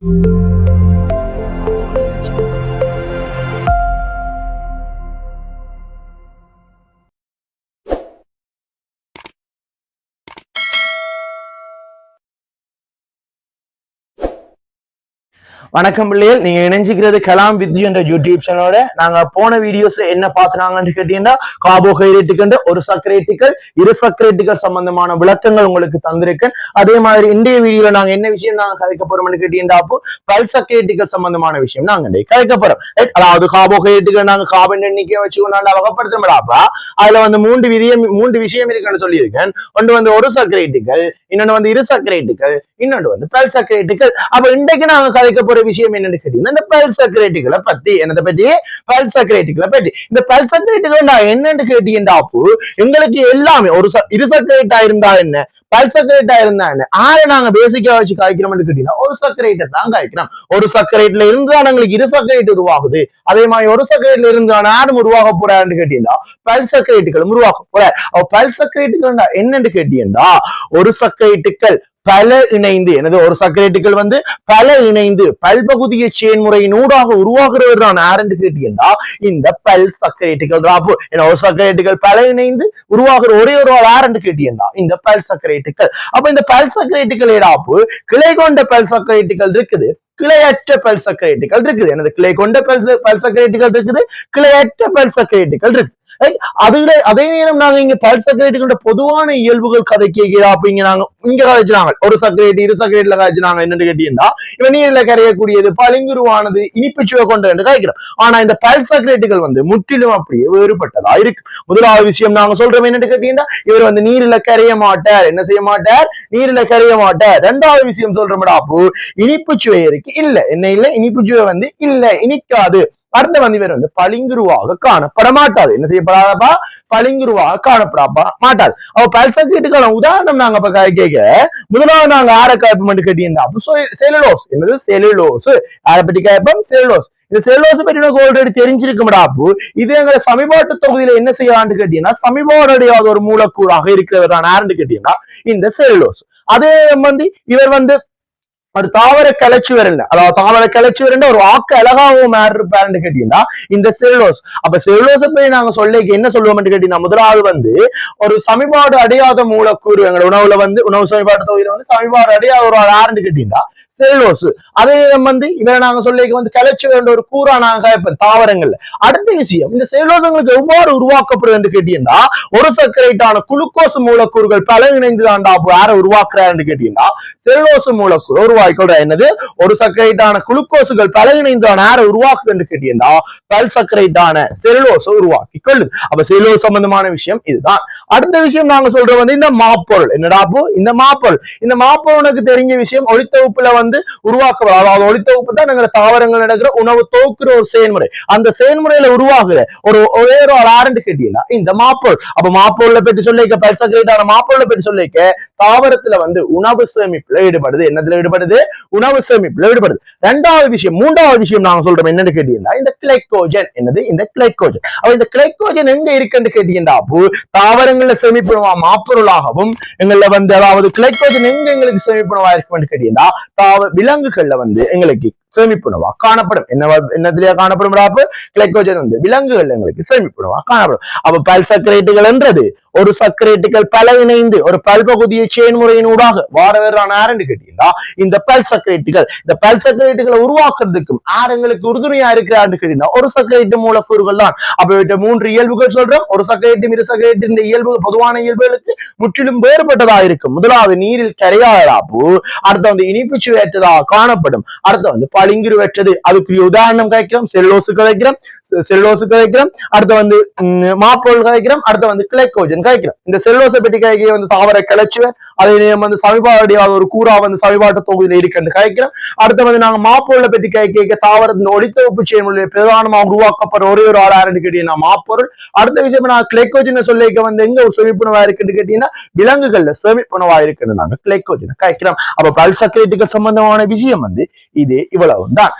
you. வணக்கம் பிள்ளைகள். நீங்க இணைஞ்சிக்கிறது கலாம் வித்யு என்ற யூடியூப் சேனலோட. நாங்க போன வீடியோஸ்ல என்ன பாத்துனாங்கன்னு கேட்டீங்கன்னா கார்போஹைட்ரேட்டுக்கு ஒரு சர்க்கரைட்டுகள் இரு சக்கரேட்டுகள் சம்பந்தமான விளக்கங்கள் உங்களுக்கு தந்திருக்கேன். அதே மாதிரி இன்றைய வீடியோல நாங்க என்ன விஷயம் நாங்க கதைக்க போறோம்னு கேட்டீங்கன்னா அப்போ பல் சர்க்கரைட்டுகள் சம்பந்தமான விஷயம் நாங்க கதைக்க போறோம். அதாவது கார்போஹைட்ரேட்டுகள் நாங்க கார்பன் எண்ணிக்கை வச்சு கொண்டாந்து அதுல வந்து மூன்று விதியம் மூன்று விஷயம் இருக்குன்னு சொல்லியிருக்கேன். ஒன்று வந்து ஒரு சர்க்கரேட்டுகள் இன்னொன்று வந்து இரு சர்க்கரேட்டுகள் இன்னொன்று வந்து பல் சர்க்கரைட்டுகள் அப்ப இன்றைக்கு நாங்க கதைக்க போற விஷயம் என்னன்னு கேட்டீங்கன்னா இந்த பல் சர்க்கரைட்டுகளை பத்தி என்னதை பத்தி? பல் சர்க்கரைட்டுகளை பத்தி. இந்த பல் சர்க்கரைட்டுகள் நான் என்னன்னு கேட்டீங்கன்னா அப்போ எங்களுக்கு எல்லாமே ஒரு இரு சர்க்கரைட்டா இருந்தா என்ன? பல் சர்க்கரைட்டா இருந்தா என்ன? ஆறு நாங்க பேசிக்கா வச்சு காய்க்கிறோம்னு கேட்டீங்கன்னா ஒரு சர்க்கரைட்டை தான் காய்க்கிறோம். ஒரு சர்க்கரைட்ல இருந்து தான் எங்களுக்கு இரு சர்க்கரைட் உருவாகுது. அதே மாதிரி ஒரு சர்க்கரைட்ல இருந்து தான் ஆடும் உருவாக போறான்னு கேட்டீங்கன்னா பல் சர்க்கரைட்டுகள் உருவாக போற அப்ப பல் சர்க்கரைட்டுகள் என்னன்னு கேட்டீங்கன்னா ஒரு சர்க்கரைட்டுகள் பல இணைந்து எனது ஒரு சக்கரேட்டுகள் வந்து பல இணைந்து பல்பகுதிய செயன்முறையின் ஊடாக உருவாகிறவர் தான் ஆரண்ட் கேட்டீங்கன்னா இந்த பல் சர்க்கரைட்டுகள் ராப்பு என ஒரு சர்க்கரைட்டுகள் பல இணைந்து உருவாகிற ஒரே ஒரு ஆள் ஆரண்டு கேட்டீங்கன்னா இந்த பல் சர்க்கரைட்டுகள் அப்ப இந்த பல் சர்க்கரைட்டுகள் ராப்பு கிளை கொண்ட பல் சர்க்கரைட்டுகள் இருக்குது. கிளையற்ற பல்சக்கரேட்டுகள் இருக்குது. எனது கிளை கொண்ட பல்ச பல்சக்கரேட்டுகள் இருக்குது. கிளையற்ற பல் சர்க்கரைட்டுகள் இருக்கு Right? அதுல அதே நேரம் நாங்க இங்க பல் சர்க்கரைட்டுகளோட பொதுவான இயல்புகள் கதை கேட்கிறா அப்ப நாங்க இங்க கதைச்சினாங்க ஒரு சர்க்கரைட் இரு சர்க்கரைட்ல கதைச்சினாங்க என்னன்னு கேட்டீங்கன்னா இவன் நீர்ல கரையக்கூடியது பளிங்குருவானது இனிப்புச்சுவை கொண்டு என்று கதைக்கிறோம் ஆனா இந்த பல் சர்க்கரைட்டுகள் வந்து முற்றிலும் அப்படியே வேறுபட்டதா இருக்கு. முதலாவது விஷயம் நாங்க சொல்றோம் என்னன்னு கேட்டீங்கன்னா இவர் வந்து நீரில் கரைய மாட்டார். என்ன செய்ய மாட்டார்? நீரில கரைய மாட்டேன். ரெண்டாவது விஷயம் சொல்றோம்டா அப்போ இனிப்பு சுவை இருக்கு. இல்ல என்ன இல்ல? இனிப்பு சுவை வந்து இல்ல இனிக்காது. அடுத்த வந்து பேர் வந்து பளிங்குருவாக காணப்பட மாட்டாது என்ன செய்யப்படாதப்பா? பளிங்குருவாக காணப்படாப்பா மாட்டாது அவ பல்சக்கீட்டுக்கான உதாரணம் நாங்க இப்ப கேட்க முதலாவது நாங்க ஆர மட்டும் கேட்டீங்கன்னா அப்போ செலுலோஸ் என்னது? செலுலோஸ் அதை பற்றி கேட்போம்? செலுலோஸ் இந்த செல்வாசு பற்றி எனக்கு ஆல்ரெடி தெரிஞ்சிருக்கும்டா அப்போ. இது எங்களை சமீபாட்டு தொகுதியில என்ன செய்யலாம்னு கேட்டீங்கன்னா சமீபாடுடையாத ஒரு மூலக்கூறாக இருக்கிறவர் தான் யாருன்னு கேட்டீங்கன்னா இந்த செலுலோஸ் அதே வந்து இவர் வந்து ஒரு தாவர கிளச்சு வரல அதாவது தாவர கிளச்சு வரல ஒரு ஆக்க அழகாகவும் இருப்பாருன்னு கேட்டீங்கன்னா இந்த செல்லுலோஸ் அப்ப செல்லுலோஸை போய் நாங்க சொல்ல என்ன சொல்லுவோம்னு கேட்டீங்கன்னா முதலாவது வந்து ஒரு சமிபாடு அடையாத மூலக்கூறு எங்களோட உணவுல வந்து உணவு சமிபாடு தொகுதியில வந்து சமிபாடு அடையாத ஒரு ஆறுன்னு கேட்டீங்கன்னா செல்லுலோஸ் அதே வந்து இவரை நாங்க சொல்லிக்க வந்து கிளச்சு வேண்ட ஒரு கூறா நாங்க இப்ப தாவரங்கள்ல. அடுத்த விஷயம் இந்த செல்லுலோசங்களுக்கு எவ்வாறு உருவாக்கப்படுது என்று கேட்டீங்கன்னா ஒரு சர்க்கரைட்டான குளுக்கோஸ் மூலக்கூறுகள் பல இணைந்து தாண்டா யார உருவாக்குறாரு கேட்டீங்கன்னா செல்லுலோஸ் மூலக்கூறு உருவாக்கிக்கொள்ற என்னது? ஒரு சர்க்கரைட்டான குளுக்கோஸுகள் பல இணைந்து யார உருவாக்குது என்று கேட்டீங்கன்னா பல் சர்க்கரைட்டான செல்லுலோஸை உருவாக்கி கொள்ளுது. அப்ப செல்லுலோஸ் சம்பந்தமான விஷயம் இதுதான். அடுத்த விஷயம் நாங்க சொல்றது வந்து இந்த மாப்பொருள் என்னடா இந்த மாப்பொருள் இந்த மாப்பொருளுக்கு தெரிஞ்ச விஷயம் ஒளித்தொகுப்புல வந்து உருவாக்குறது அதாவது ஒளித்தொகுப்பு தான் எங்களை தாவரங்கள் நடக்கிற உணவு தோக்குற ஒரு செயல்முறை. அந்த செயல்முறையில உருவாகுற ஒரு ஒரே ஒரு ஆரண்டு கேட்டீங்களா இந்த மாப்பொருள். அப்ப மாப்பொருளை பற்றி சொல்லிக்க பல் சர்க்கரைட்டான மாப்பொருளை பற்றி சொல்லிக்க தாவரத்துல வந்து உணவு சேமிப்புல ஈடுபடுது. என்னதுல ஈடுபடுது? உணவு சேமிப்புல ஈடுபடுது. ரெண்டாவது விஷயம் மூன்றாவது விஷயம் நாங்க சொல்றோம் என்னன்னு கேட்டீங்கன்னா இந்த கிளைக்கோஜன் என்னது? இந்த கிளைக்கோஜன் அப்ப இந்த கிளைக்கோஜன் எங்க இருக்குன்னு கேட்டீங்கன்னா தாவரங்கள்ல சேமிப்புணவா மாப்பொருளாகவும் எங்கள்ல வந்து அதாவது கிளைக்கோஜன் எங்க எங்களுக்கு சேமிப்புணவா இருக்கும்னு கேட்டீங்கன்னா தாவ விலங்குகள்ல வந்து எங்களுக்கு சேமிப்புணவா காணப்படும் என்ன என்னதுலயா காணப்படும் கிளைக்கோஜன் வந்து விலங்குகள் எங்களுக்கு சேமிப்புணவா காணப்படும் அப்ப பல் சக்கரேட்டுகள் என்றது ஒரு சக்கரேட்டுகள் பல இணைந்து ஒரு பல்பகுதிய செயல்முறையின் ஊடாக வாரவரான ஆரண்டு கேட்டீங்கன்னா இந்த பல் சக்கரேட்டுகள் இந்த பல் சக்கரேட்டுகளை உருவாக்குறதுக்கும் ஆரங்களுக்கு உறுதுணையா இருக்கிறான்னு கேட்டீங்கன்னா ஒரு சக்கரேட்டு மூலக்கூறுகள் தான். அப்ப இவற்றை மூன்று இயல்புகள் சொல்றோம். ஒரு சக்கரேட்டு இரு சக்கரேட்டு இந்த இயல்பு பொதுவான இயல்புகளுக்கு முற்றிலும் வேறுபட்டதா இருக்கும். முதலாவது நீரில் கரையாடாப்பு அடுத்த வந்து இனிப்பு சுவையற்றதாக காணப்படும். அடுத்த வந்து பளிங்குரு வெற்றது. அதுக்குரிய உதாரணம் கிடைக்கிறோம். செல்லோசு கிடைக்கிறோம். செல்லோசு கிடைக்கிறோம். அடுத்து வந்து மாப்பொருள் கிடைக்கிறோம். அடுத்து வந்து கிளைக்கோஜன் கிடைக்கிறோம். இந்த செல்லோசை பெட்டி கிடைக்க வந்து தாவர கிளச்சுவேன் அதே நேரம் வந்து சமிபாடியாத ஒரு கூறா வந்து சமீபாட்ட தொகுதியில இருக்குன்னு கிடைக்கிறோம். அடுத்து வந்து நாங்க மாப்பொருளை பெட்டி கேட்க தாவரத்தின் ஒளித்தொகுப்பு செயல்முறை பிரதானமாக உருவாக்கப்படுற ஒரே ஒரு ஆளாருன்னு கேட்டீங்கன்னா மாப்பொருள். அடுத்த விஷயம் நான் கிளைக்கோஜனை சொல்லிக்க வந்து எங்க ஒரு செமிப்புணவா இருக்குன்னு கேட்டீங்கன்னா விலங்குகள்ல செமிப்புணவா இருக்குன்னு நாங்க கிளைக்கோஜனை கேட்கிறோம். அப்ப பல் சர்க்கரைட்டுகள் சம்பந்தமான விஷயம் வந்து இது இவ்வளவு இவ்வளவு தான்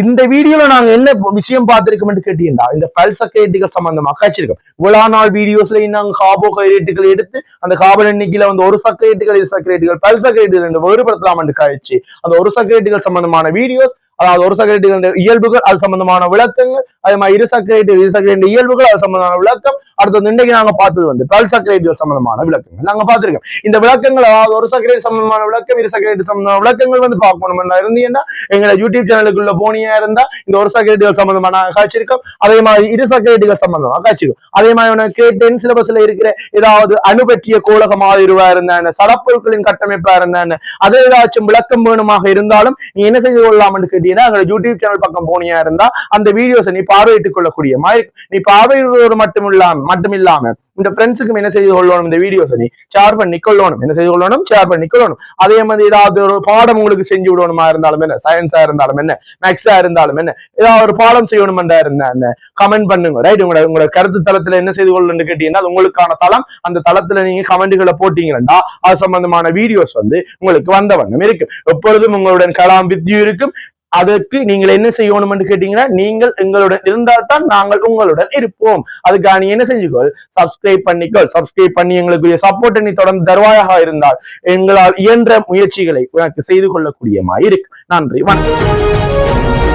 இந்த வீடியோல நாங்க என்ன விஷயம் பார்த்திருக்கோம்னு கேட்டீங்கன்னா இந்த பல்சக்கேட்டுகள் சம்பந்தமா காய்ச்சிருக்கோம் இவ்வளவு நாள் வீடியோஸ்ல நாங்க கார்போஹைட்ரேட்டுகள் எடுத்து அந்த கார்பன் எண்ணிக்கையில வந்து ஒரு சக்கரேட்டுகள் இரு சக்கரேட்டுகள் பல்சக்கரேட்டுகள் என்று வேறுபடுத்தலாம் என்று காய்ச்சி அந்த ஒரு சக்கரேட்டுகள் சம்பந்தமான வீடியோஸ் அதாவது ஒரு சக்கரேட்டுகள் இயல்புகள் அது சம்பந்தமான விளக்கங்கள் அதே மாதிரி இரு சக்கரேட்டு இரு சக்கரேட்டு இயல்புகள் அது சம்பந்தமான விளக்கம் அடுத்து வந்து இன்னைக்கு நாங்க பார்த்தது வந்து பல் சக்கரேட்டுகள் சம்பந்தமான விளக்கங்கள். நாங்க பார்த்திருக்கோம். இந்த விளக்கங்கள் அதாவது ஒரு சக்கரேட் சம்பந்தமான விளக்கம் இரு சக்கரேட்டு சம்பந்தமான விளக்கங்கள் வந்து பார்க்கணும் இருந்தீங்கன்னா எங்களோட யூடியூப் சேனலுக்குள்ள போனியா இருந்தா இந்த ஒரு சக்கரேட்டுகள் சம்பந்தமான காய்ச்சிருக்கோம் அதே மாதிரி இரு சக்கரேட்டுகள் சம்பந்தமா காய்ச்சிருக்கும் அதே மாதிரி உனக்கு டென் சிலபஸ்ல இருக்கிற ஏதாவது அணுபற்றிய கோலகமாக இருவா இருந்தான சடப்பொருட்களின் கட்டமைப்பா இருந்தான அது ஏதாச்சும் விளக்கம் வேணுமாக இருந்தாலும் நீ என்ன செய்து கொள்ளலாம் கேட்டீங்கன்னா எங்களோட யூடியூப் சேனல் பக்கம் போனியா இருந்தா அந்த வீடியோஸை நீ பார்வையிட்டுக் கொள்ளக்கூடிய மாதிரி நீ பார்வையிடுவதோடு மட்டும் இல்லாம மட்டும் இல்லாம இந்த ஃப்ரெண்ட்ஸுக்கும் என்ன செய்து கொள்ளணும்? இந்த வீடியோஸை நீ ஷேர் பண்ணி கொள்ளணும் என்ன செய்து கொள்ளணும்? ஷேர் பண்ணி கொள்ளணும் அதே மாதிரி ஏதாவது ஒரு பாடம் உங்களுக்கு செஞ்சு விடணுமா இருந்தாலும் என்ன? சயின்ஸா இருந்தாலும் என்ன? மேக்ஸா இருந்தாலும் என்ன? ஏதாவது ஒரு பாடம் செய்யணுமெண்டா இருந்தா என்ன? கமெண்ட் பண்ணுங்க. ரைட் உங்களோட உங்களோட கருத்து தளத்துல என்ன செய்து கொள்ளணும்னு கேட்டீங்கன்னா அது உங்களுக்கான தளம். அந்த தளத்துல நீங்க கமெண்ட்களை போட்டீங்கன்னா அது சம்பந்தமான வீடியோஸ் வந்து உங்களுக்கு வந்த வண்ணம் இருக்கு. எப்பொழுதும் உங்களுடன் கலாம் வித்யூ இருக்கும். அதற்கு நீங்கள் என்ன செய்யணும் என்று கேட்டீங்கன்னா நீங்கள் எங்களுடன் இருந்தால் தான் நாங்கள் உங்களுடன் இருப்போம். அதுக்காக நீ என்ன செஞ்சுக்கோள்? சப்ஸ்கிரைப் பண்ணிக்கோள். சப்ஸ்கிரைப் பண்ணி எங்களுக்குரிய சப்போர்ட் நீ தொடர்ந்து தருவாயாக இருந்தால் எங்களால் இயன்ற முயற்சிகளை உனக்கு செய்து கொள்ளக்கூடியமாய் இருக்கு. நன்றி. வணக்கம்.